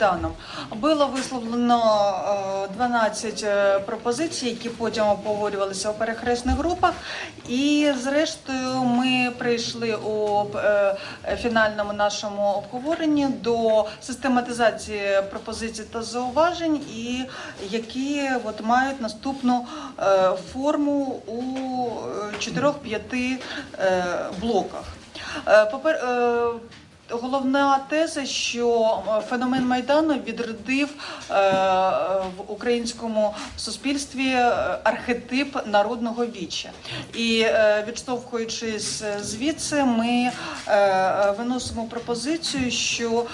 майданом. Було висловлено е, 12 е, пропозицій, які потім обговорювалися у перехресних групах. І зрештою ми прийшли у е, фінальному нашому обговоренні до систематизації пропозицій та зауважень, і які от мають наступну е, форму у е, 4-5 е, блоках. Е, Попер... Головна теза, що е, феномен майдану відродив е, в українському суспільстві е, архетип народного віччя, і відштовхуючись звідси, ми виносимо пропозицію, що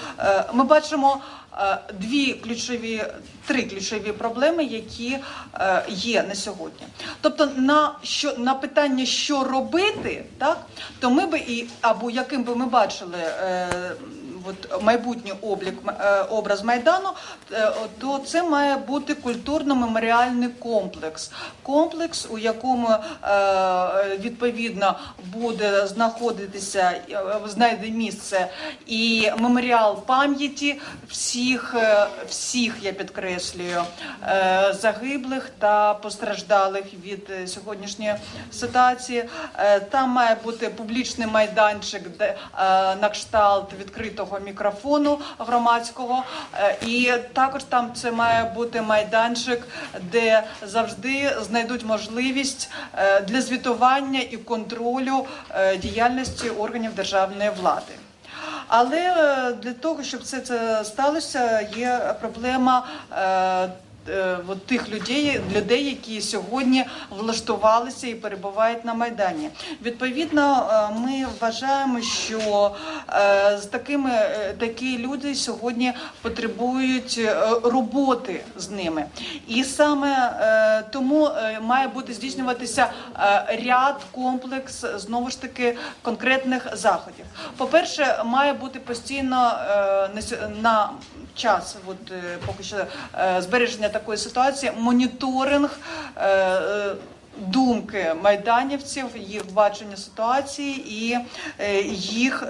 ми бачимо. Е, Дві ключові, три ключові проблеми, які е, є на сьогодні. Тобто, на що на питання, що робити, так то ми би і або яким би ми бачили. От майбутній облік е, образ майдану, е, то це має бути культурно-меморіальний комплекс. Комплекс, у якому е, відповідно буде знаходитися знайде місце і меморіал пам'яті всіх, всіх я підкреслюю, загиблих та постраждалих від сьогоднішньої ситуації. Там має бути публічний майданчик, де на кшталт відкритого мікрофону громадського, Е, і також там це має бути майданчик, де завжди знайдуть можливість е, для звітування і контролю е, діяльності органів державної влади. Але для того, щоб це це сталося, є проблема. Е, от тих людей, людей, які сьогодні влаштувалися і перебувають на майдані. Відповідно, е, ми вважаємо, що е, з такими такі люди сьогодні потребують роботи з ними, і саме тому має бути здійснюватися ряд комплекс знову ж таки конкретних заходів. По-перше, має бути постійно на час, от е, поки що е, збереження такої ситуації, моніторинг. е, Думки майданівців, їх бачення ситуації і їх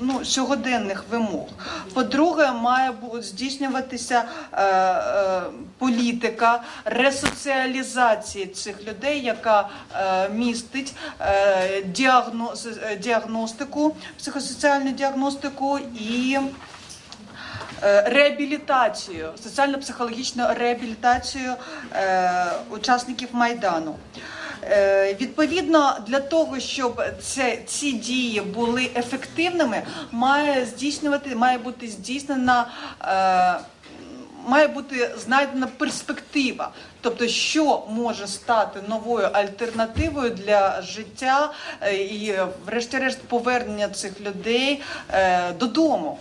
ну, сьогоденних вимог. По-друге, має здійснюватися політика ресоціалізації цих людей, яка містить діагностику, психосоціальну діагностику і реабілітацію, соціально-психологічну реабілітацію е, учасників майдану. Е, Відповідно, для того, щоб це, ці дії були ефективними, має здійснювати, має бути здійснена. Має бути знайдена перспектива, тобто, що може стати новою альтернативою для життя е, і, врешті-решт, повернення цих людей е, додому.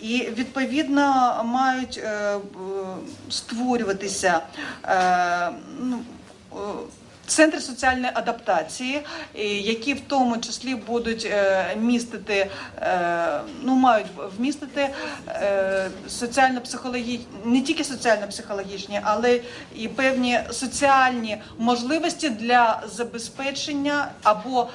І відповідно мають е, створюватися. ну, Центри соціальної адаптації, які в тому числі будуть е, містити, е, ну мають вмістити е, соціально-психологічні, не тільки соціально-психологічні, але і певні соціальні можливості для забезпечення або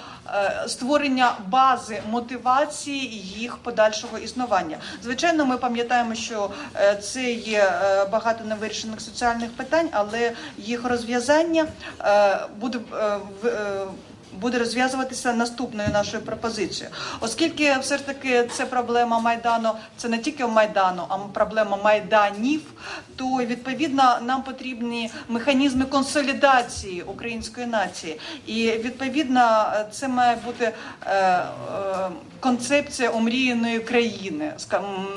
створення бази мотивації їх подальшого існування. Звичайно, ми пам'ятаємо, що е, це є е, багато невирішених соціальних питань, але їх розв'язання е, буде е, в- е, буде розв'язуватися наступною нашою пропозицією, оскільки все ж таки це проблема майдану, це не тільки майдану, а проблема майданів. То відповідно нам потрібні механізми консолідації української нації, і відповідно це має бути е, е, концепція омріяної країни.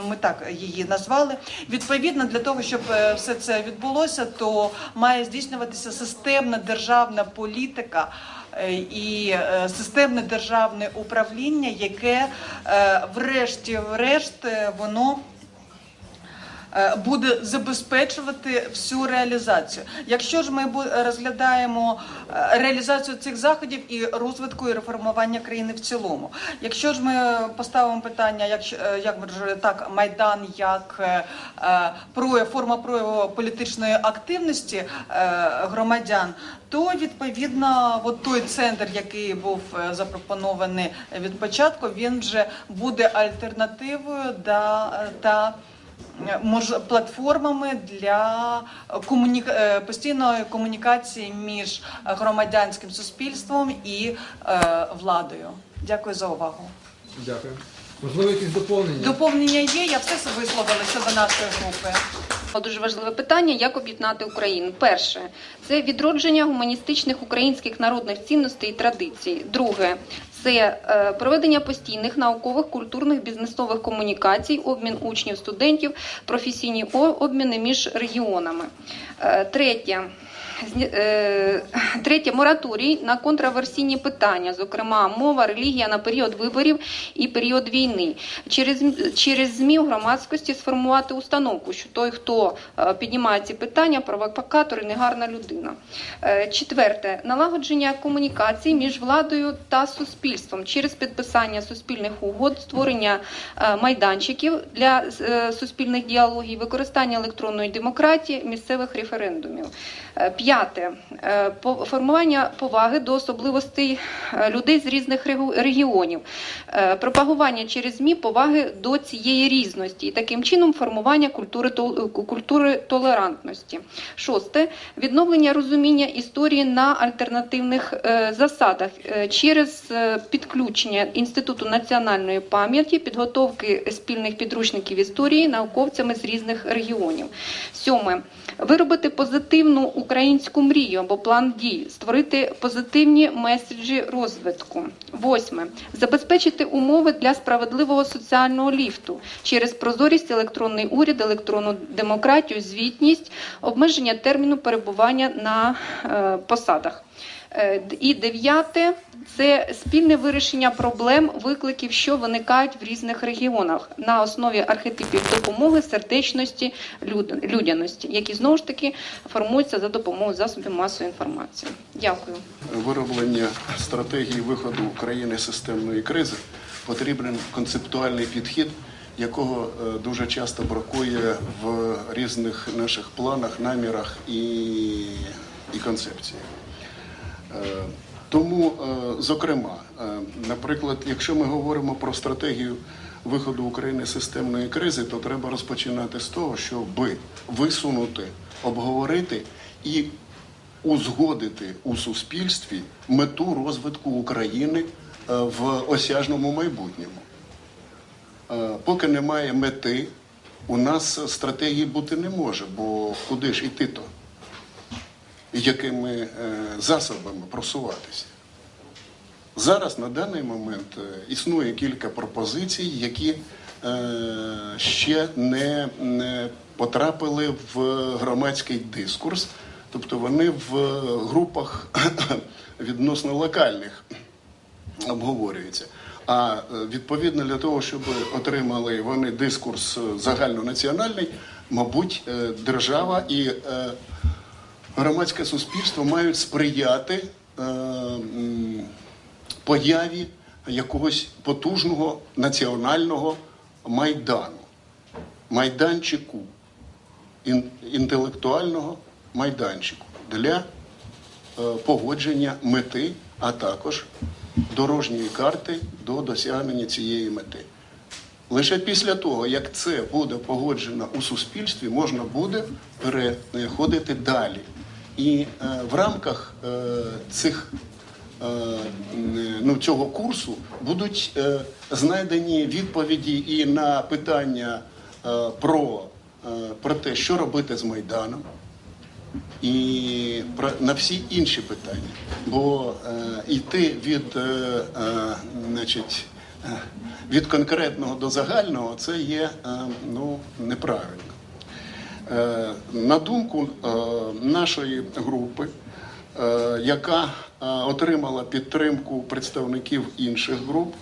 Ми так її назвали. Відповідно, для того, щоб е, все це відбулося, то має здійснюватися системна державна політика. Е, І е, системне державне управління, яке е, врешті-решт воно буде забезпечувати всю реалізацію. Якщо ж ми розглядаємо е, реалізацію цих заходів і розвитку і реформування країни в цілому, якщо ж ми поставимо питання, якщо е, як так, майдан як е, е, прояв, форма прояву політичної активності е, громадян, то відповідно от той центр, який був е, запропонований від початку, він вже буде альтернативою да, та е, мож, платформами для комуні... е, постійної комунікації між громадянським суспільством і е, владою. Дякую за увагу. Дякую. Можливо, якісь доповнення? Доповнення є, я все висловила щодо нашої групи. Дуже важливе питання, як об'єднати Україну. Перше це відродження гуманістичних українських народних цінностей і традицій. Друге це е, проведення постійних наукових, культурних, бізнесових комунікацій, обмін учнів, студентів, професійні обміни між регіонами. Е, Третє. Е, Третє мораторій на контраверсійні питання, зокрема мова, релігія на період виборів і період війни. Через через ЗМІ у громадськості сформувати установку, що той, хто е, піднімає ці питання, провокатор і негарна людина. Е, Четверте налагодження комунікацій між владою та суспільством через підписання суспільних угод, створення майданчиків для суспільних діалогів, використання електронної демократії, місцевих референдумів. П'яте Е, формування поваги до особливостей е, людей з різних регіонів, Е, пропагування через ЗМІ поваги до цієї різності і таким чином формування культури культури толерантності. Шосте відновлення розуміння історії на альтернативних засадах через підключення інституту національної пам'яті, підготовки спільних підручників історії науковцями з різних регіонів. Сьоме виробити позитивну українську мрію або план дій, створити позитивні меседжі розвитку. Восьме забезпечити умови для справедливого соціального ліфту через прозорість, електронний уряд, електронну демократію, звітність, обмеження терміну перебування на е, посадах. Е, І дев'яте це спільне вирішення проблем, викликів, що виникають в різних регіонах на основі архетипів допомоги, сердечності, люд- людяності, які знову ж таки формуються за допомогою засобів масової інформації. Дякую. вироблення стратегії виходу України з системної кризи потрібен концептуальний підхід, якого е, дуже часто бракує в різних наших планах, намірах і, і концепціях. Тому, е, зокрема, е, наприклад, якщо ми говоримо про стратегію виходу України з системної кризи, то треба розпочинати з того, щоб висунути, обговорити і узгодити у суспільстві мету розвитку України е, в осяжному майбутньому. Поки немає мети, у нас стратегії бути не може, бо куди ж іти то? Якими е, засобами просуватися? Зараз на даний момент е, існує кілька пропозицій, які е, ще не, потрапили в громадський дискурс, тобто вони в групах відносно локальних обговорюються. А відповідно для того, щоб отримали вони дискурс загальнонаціональний, мабуть, держава і громадське суспільство мають сприяти е, появі якогось потужного національного майдану, майданчику, інтелектуального майданчику для е, погодження мети, а також дорожньої карти до досягнення цієї мети. Лише після того, як це буде погоджено у суспільстві, можна буде переходити далі. І е, в рамках е, цих, е, ну, цього курсу будуть знайдені відповіді і на питання про, про те, що робити з Майданом, і про, на всі інші питання. Бо е, йти від, е, е, значить, від конкретного до загального це є е, ну, неправильно. Е, на думку е, нашої групи, е, яка отримала підтримку представників інших груп,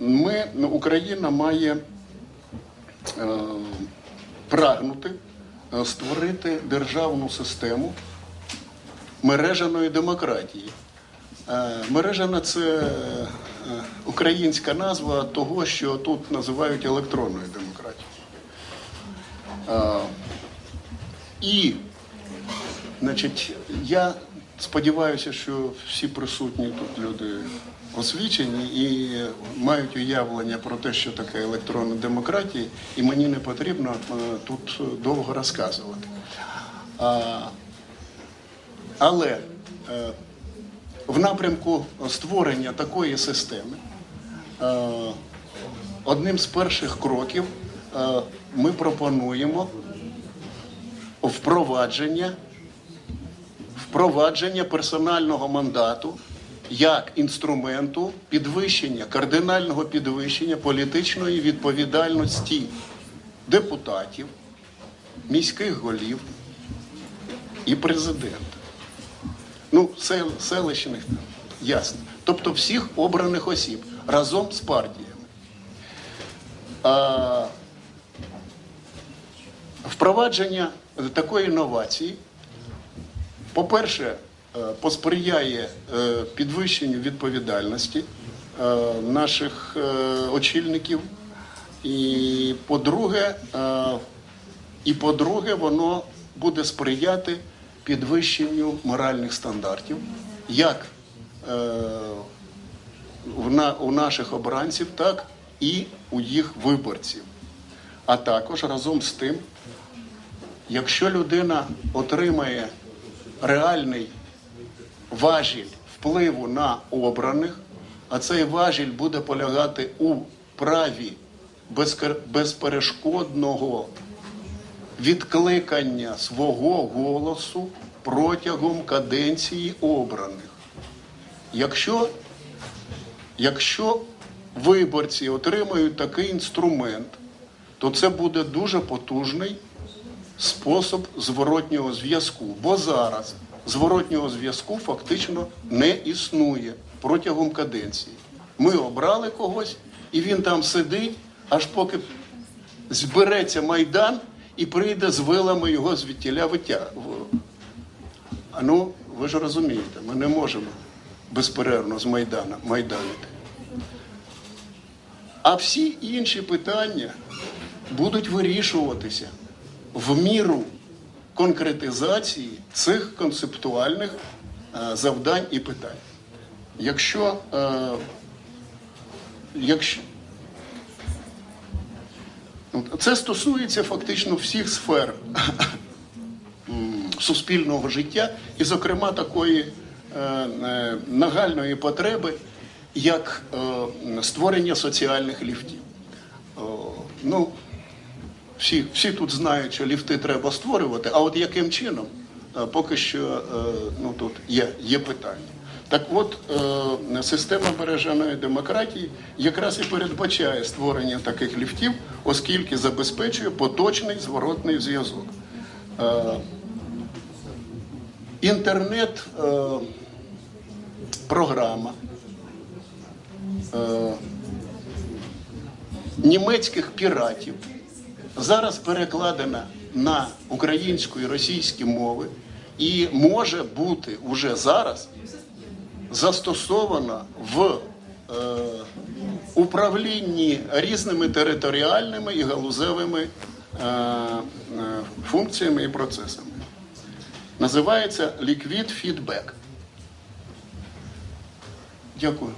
ми, ну, Україна має прагнути створити державну систему мережаної демократії. Мережана це українська назва того, що тут називають електронною демократією. І, значить, я сподіваюся, що всі присутні тут люди освічені і мають уявлення про те, що таке електронна демократія, і мені не потрібно е, тут довго розказувати. Але е, в напрямку створення такої системи е, одним з перших кроків ми пропонуємо впровадження, впровадження персонального мандату як інструменту підвищення, кардинального підвищення політичної відповідальності депутатів, міських голів і президента. Ну, сел, селищних, ясно. Тобто всіх обраних осіб разом з партіями. Впровадження такої інновації, по-перше, е, посприяє е, підвищенню відповідальності е, наших очільників. І по-друге, і по-друге, воно буде сприяти підвищенню моральних стандартів, як у наших обранців, так і у їх виборців. А також разом з тим, якщо людина отримає реальний важіль впливу на обраних, а цей важіль буде полягати у праві безперешкодного відкликання свого голосу протягом каденції обраних. Якщо, якщо виборці отримають такий інструмент, то це буде дуже потужний спосіб зворотнього зв'язку. Бо зараз зворотнього зв'язку фактично не існує протягом каденції. Ми обрали когось, і він там сидить, аж поки збереться майдан і прийде з вилами його звідтіля витя. А ну, ви ж розумієте, ми не можемо безперервно з Майдана майданити. А всі інші питання будуть вирішуватися в міру конкретизації цих концептуальних е, завдань і питань. Якщо, е, якщо це стосується фактично всіх сфер суспільного життя, і, зокрема, такої е, нагальної потреби, як створення соціальних ліфтів. Ну, всі, всі тут знають, що ліфти треба створювати, а от яким чином, е, поки що е, ну, тут є, є питання. Так от, е, система береженої демократії якраз і передбачає створення таких ліфтів, оскільки забезпечує поточний зворотний зв'язок. Інтернет, програма німецьких піратів зараз перекладена на українську і російські мови і може бути уже зараз застосована в е, управлінні різними територіальними і галузевими е, е, функціями і процесами. Називається Liquid Feedback. Дякую.